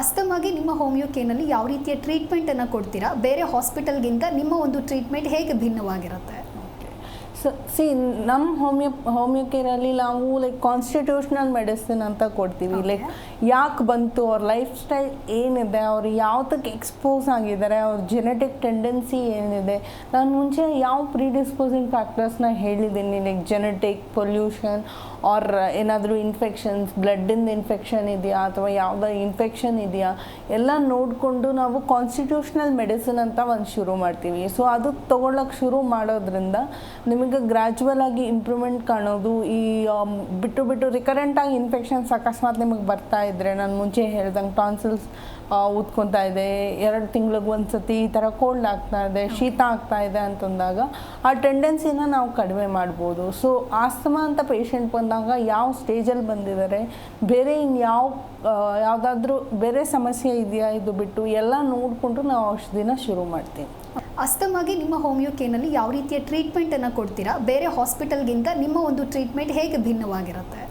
ಅಸ್ತಮಾಗೆ ನಿಮ್ಮ ಹೋಮಿಯೋ ಕೇರ್ನಲ್ಲಿ ಯಾವ ರೀತಿಯ ಟ್ರೀಟ್ಮೆಂಟನ್ನು ಕೊಡ್ತೀರಾ? ಬೇರೆ ಹಾಸ್ಪಿಟಲ್ಗಿಂತ ನಿಮ್ಮ ಒಂದು ಟ್ರೀಟ್ಮೆಂಟ್ ಹೇಗೆ ಭಿನ್ನವಾಗಿರುತ್ತೆ? ಸೊ ಸಿ ನಮ್ಮ ಹೋಮಿಯೋ ಹೋಮಿಯೋ ಕೇರಲ್ಲಿ ನಾವು ಲೈಕ್ ಕಾನ್ಸ್ಟಿಟ್ಯೂಷನಲ್ ಮೆಡಿಸಿನ್ ಅಂತ ಕೊಡ್ತೀವಿ. ಲೈಕ್ ಯಾಕೆ ಬಂತು? ಅವ್ರ ಲೈಫ್ ಸ್ಟೈಲ್ ಏನಿದೆ? ಅವ್ರು ಯಾವ್ದಕ್ಕೆ ಎಕ್ಸ್ಪೋಸ್ ಆಗಿದ್ದಾರೆ? ಅವ್ರ ಜೆನೆಟಿಕ್ ಟೆಂಡೆನ್ಸಿ ಏನಿದೆ? ನಾನು ಮುಂಚೆ ಯಾವ ಪ್ರಿಡಿಸ್ಪೋಸಿಂಗ್ ಫ್ಯಾಕ್ಟರ್ಸ್ನ ಹೇಳಿದ್ದೀನಿ? ಲೈಕ್ ಜೆನೆಟಿಕ್ ಪೊಲ್ಯೂಷನ್ ಆರ್ ಏನಾದರೂ ಇನ್ಫೆಕ್ಷನ್ಸ್ ಬ್ಲಡ್ಡಿಂದ ಇನ್ಫೆಕ್ಷನ್ ಇದೆಯಾ? ಅಥವಾ ಯಾವುದೋ ಇನ್ಫೆಕ್ಷನ್ ಇದೆಯಾ? ಎಲ್ಲ ನೋಡಿಕೊಂಡು ನಾವು ಕಾನ್ಸ್ಟಿಟ್ಯೂಷನಲ್ ಮೆಡಿಸಿನ್ ಅಂತ ಒಂದು ಶುರು ಮಾಡ್ತೀವಿ. ಸೊ ಅದು ತೊಗೊಳಕ್ಕೆ ಶುರು ಮಾಡೋದ್ರಿಂದ ನಿಮಗೆ ಗ್ರ್ಯಾಜುವಲ್ ಆಗಿ ಇಂಪ್ರೂವ್ಮೆಂಟ್ ಕಾಣೋದು, ಈ ಬಿಟ್ಟು ಬಿಟ್ಟು ರಿಕರೆಂಟ್ ಆಗಿ ಇನ್ಫೆಕ್ಷನ್ಸ್ ಅಕಸ್ಮಾತ್ ನಿಮಗೆ ಬರ್ತಾ ಇದ್ದರೆ ನಾನು ಮುಂಚೆ ಹೇಳ್ದಂಗೆ ಟಾನ್ಸಿಲ್ಸ್ ಊದ್ಕೊತಾ ಇದೆ ಎರಡು ತಿಂಗಳಿಗೆ ಒಂದು ಸತಿ ಈ ಥರ ಕೋಲ್ಡ್ ಆಗ್ತಾ ಇದೆ, ಶೀತ ಆಗ್ತಾ ಇದೆ ಅಂತಂದಾಗ ಆ ಟೆಂಡೆನ್ಸಿನ ನಾವು ಕಡಿಮೆ ಮಾಡ್ಬೋದು. ಸೊ ಆಸ್ತಮಾ ಅಂತ ಪೇಷಂಟ್ ಬಂದಾಗ ಯಾವ ಸ್ಟೇಜಲ್ಲಿ ಬಂದಿದ್ದಾರೆ, ಬೇರೆ ಇನ್ನು ಯಾವ ಯಾವುದಾದ್ರೂ ಬೇರೆ ಸಮಸ್ಯೆ ಇದೆಯಾ ಇದು ಬಿಟ್ಟು ಎಲ್ಲ ನೋಡಿಕೊಂಡು ನಾವು ಔಷಧಿನ ಶುರು ಮಾಡ್ತೀವಿ. ಅಸ್ತಮಾಗೆ ನಿಮ್ಮ ಹೋಮಿಯೋ ಕೇರ್ನಲ್ಲಿ ಯಾವ ರೀತಿಯ ಟ್ರೀಟ್ಮೆಂಟನ್ನು ಕೊಡ್ತೀರಾ? ಬೇರೆ ಹಾಸ್ಪಿಟಲ್ಗಿಂತ ನಿಮ್ಮ ಒಂದು ಟ್ರೀಟ್ಮೆಂಟ್ ಹೇಗೆ ಭಿನ್ನವಾಗಿರುತ್ತೆ?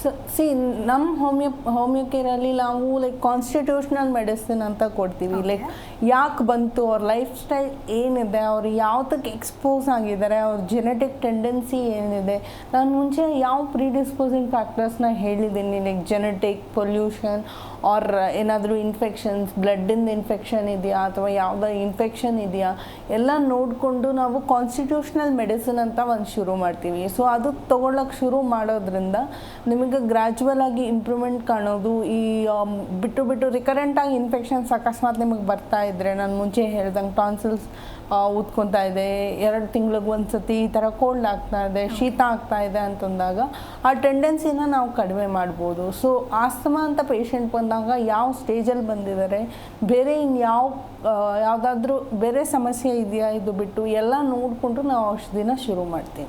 ಸೊ ಸಿ ನಮ್ಮ ಹೋಮಿಯೋ ಹೋಮಿಯೋ ಕೇರಲ್ಲಿ ನಾವು ಲೈಕ್ ಕಾನ್ಸ್ಟಿಟ್ಯೂಷನಲ್ ಮೆಡಿಸಿನ್ ಅಂತ ಕೊಡ್ತೀವಿ. ಲೈಕ್ ಯಾಕೆ ಬಂತು? ಅವ್ರ ಲೈಫ್ ಸ್ಟೈಲ್ ಏನಿದೆ? ಅವ್ರು ಯಾವ್ದಕ್ಕೆ ಎಕ್ಸ್ಪೋಸ್ ಆಗಿದ್ದಾರೆ? ಅವ್ರ ಜೆನೆಟಿಕ್ ಟೆಂಡೆನ್ಸಿ ಏನಿದೆ? ನಾನು ಮುಂಚೆ ಯಾವ ಪ್ರಿಡಿಸ್ಪೋಸಿಂಗ್ ಫ್ಯಾಕ್ಟರ್ಸ್ನ ಹೇಳಿದ್ದೀನಿ? ಲೈಕ್ ಜೆನೆಟಿಕ್ ಪೊಲ್ಯೂಷನ್ ಆರ್ ಏನಾದರೂ ಇನ್ಫೆಕ್ಷನ್ಸ್ ಬ್ಲಡ್ಡಿಂದ ಇನ್ಫೆಕ್ಷನ್ ಇದೆಯಾ? ಅಥವಾ ಯಾವುದೋ ಇನ್ಫೆಕ್ಷನ್ ಇದೆಯಾ? ಎಲ್ಲ ನೋಡಿಕೊಂಡು ನಾವು ಕಾನ್ಸ್ಟಿಟ್ಯೂಷನಲ್ ಮೆಡಿಸಿನ್ ಅಂತ ಒಂದು ಶುರು ಮಾಡ್ತೀವಿ. ಸೊ ಅದು ತೊಗೊಳಕ್ಕೆ ಶುರು ಮಾಡೋದ್ರಿಂದ ನಿಮಗೆ ಗ್ರ್ಯಾಜುವಲ್ ಆಗಿ ಇಂಪ್ರೂವ್ಮೆಂಟ್ ಕಾಣೋದು, ಈ ಬಿಟ್ಟು ಬಿಟ್ಟು ರಿಕರೆಂಟ್ ಆಗಿ ಇನ್ಫೆಕ್ಷನ್ಸ್ ಅಕಸ್ಮಾತ್ ನಿಮಗೆ ಬರ್ತಾ ಇದ್ದರೆ ನಾನು ಮುಂಚೆ ಹೇಳ್ದಂಗೆ ಟಾನ್ಸಿಲ್ಸ್ ಊದ್ಕೊತಾ ಇದೆ ಎರಡು ತಿಂಗ್ಳಿಗೆ ಒಂದು ಸತಿ ಈ ಥರ ಕೋಲ್ಡ್ ಆಗ್ತಾ ಇದೆ, ಶೀತ ಆಗ್ತಾ ಇದೆ ಅಂತಂದಾಗ ಆ ಟೆಂಡೆನ್ಸಿನ ನಾವು ಕಡಿಮೆ ಮಾಡ್ಬೋದು. ಸೊ ಆಸ್ತಮಾ ಅಂತ ಪೇಷಂಟ್ ಬಂದಾಗ ಯಾವ ಸ್ಟೇಜಲ್ಲಿ ಬಂದಿದ್ದಾರೆ, ಬೇರೆ ಇನ್ನು ಯಾವ ಯಾವುದಾದ್ರೂ ಬೇರೆ ಸಮಸ್ಯೆ ಇದೆಯಾ ಇದು ಬಿಟ್ಟು ಎಲ್ಲ ನೋಡಿಕೊಂಡು ನಾವು ಔಷಧಿನ ಶುರು ಮಾಡ್ತೀವಿ.